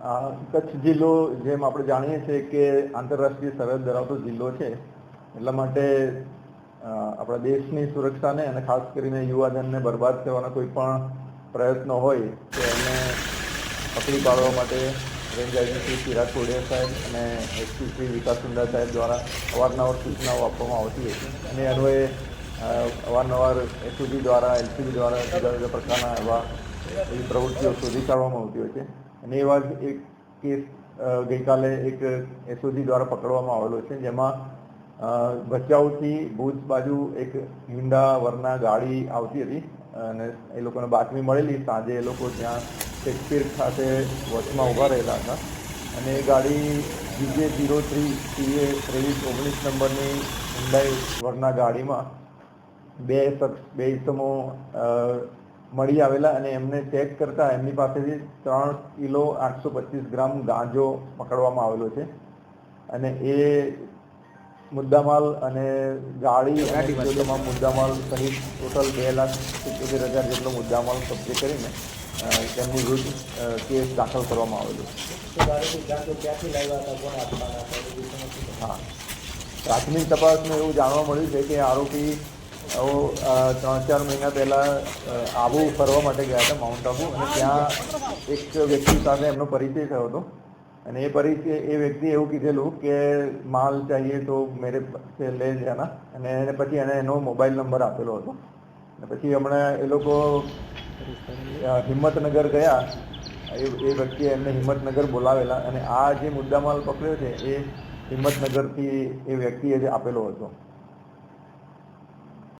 કચ્છ જિલ્લો જેમ આપણે જાણીએ છીએ કે આંતરરાષ્ટ્રીય સરહદ ધરાવતો જિલ્લો છે, એટલા માટે આપણા દેશની સુરક્ષાને અને ખાસ કરીને યુવાધનને બરબાદ કરવાના કોઈ પણ પ્રયત્નો હોય તો એને પકડી પાડવા માટે રેન્જ આઈજી ચિરાગ કોડિયા સાહેબ અને એસપી શ્રી વિકાસ સુંદર સાહેબ દ્વારા અવારનવાર સૂચનાઓ આપવામાં આવતી હોય છે. અને અન્વયે અવારનવાર એસઓજી દ્વારા, એલસીબી દ્વારા જુદા જુદા પ્રકારના એવા એવી પ્રવૃત્તિઓ શોધી કાઢવામાં આવતી હોય છે. અને એવા જ એક કેસ ગઈકાલે એક એસઓજી દ્વારા પકડવામાં આવેલો છે, જેમાં ભચાઉથી ભુજ બાજુ એક હિન્ડા વરના ગાડી આવતી હતી, અને એ લોકોને બાતમી મળેલી, સાંજે એ લોકો ત્યાં શેક્સપિયર ખાતે વચમાં ઊભા રહેલા હતા. અને એ ગાડી જીજે ઝીરો થ્રી સીએ ત્રેવીસ ઓગણીસ નંબરની હિન્ડાઈ વરના ગાડીમાં બે શખ્સ, બે ઇસમો મળી આવેલા અને એમને ચેક કરતા એમની પાસેથી ત્રણ કિલો આઠસો પચીસ ગ્રામ ગાંજો પકડવામાં આવેલો છે. અને એ મુદ્દામાલ અને ગાડી અને તમામ મુદ્દામાલ સહિત ટોટલ બે લાખ સિત્તોતેર હજાર જેટલો મુદ્દામાલ કબજે કરીને તેમની વિરુદ્ધ કેસ દાખલ કરવામાં આવેલો. હા. પ્રાથમિક તપાસમાં એવું જાણવા મળ્યું છે કે આરોપી આવો ત્રણ ચાર મહિના પહેલાં આબુ ફરવા માટે ગયા હતા માઉન્ટ આબુ અને ત્યાં એક વ્યક્તિ સાથે એમનો પરિચય થયો હતો. અને એ પરિચય, એ વ્યક્તિ એવું કીધેલું કે માલ ચાહીએ તો મેરે પાસે લે જાના. અને એને પછી એને એનો મોબાઈલ નંબર આપેલો હતો. અને પછી હમણાં એ લોકો હિંમતનગર ગયા. એ એ વ્યક્તિએ એમને હિંમતનગર બોલાવેલા. અને આ જે મુદ્દામાલ પકડ્યો છે, એ હિંમતનગરથી એ વ્યક્તિએ જે આપેલો હતો.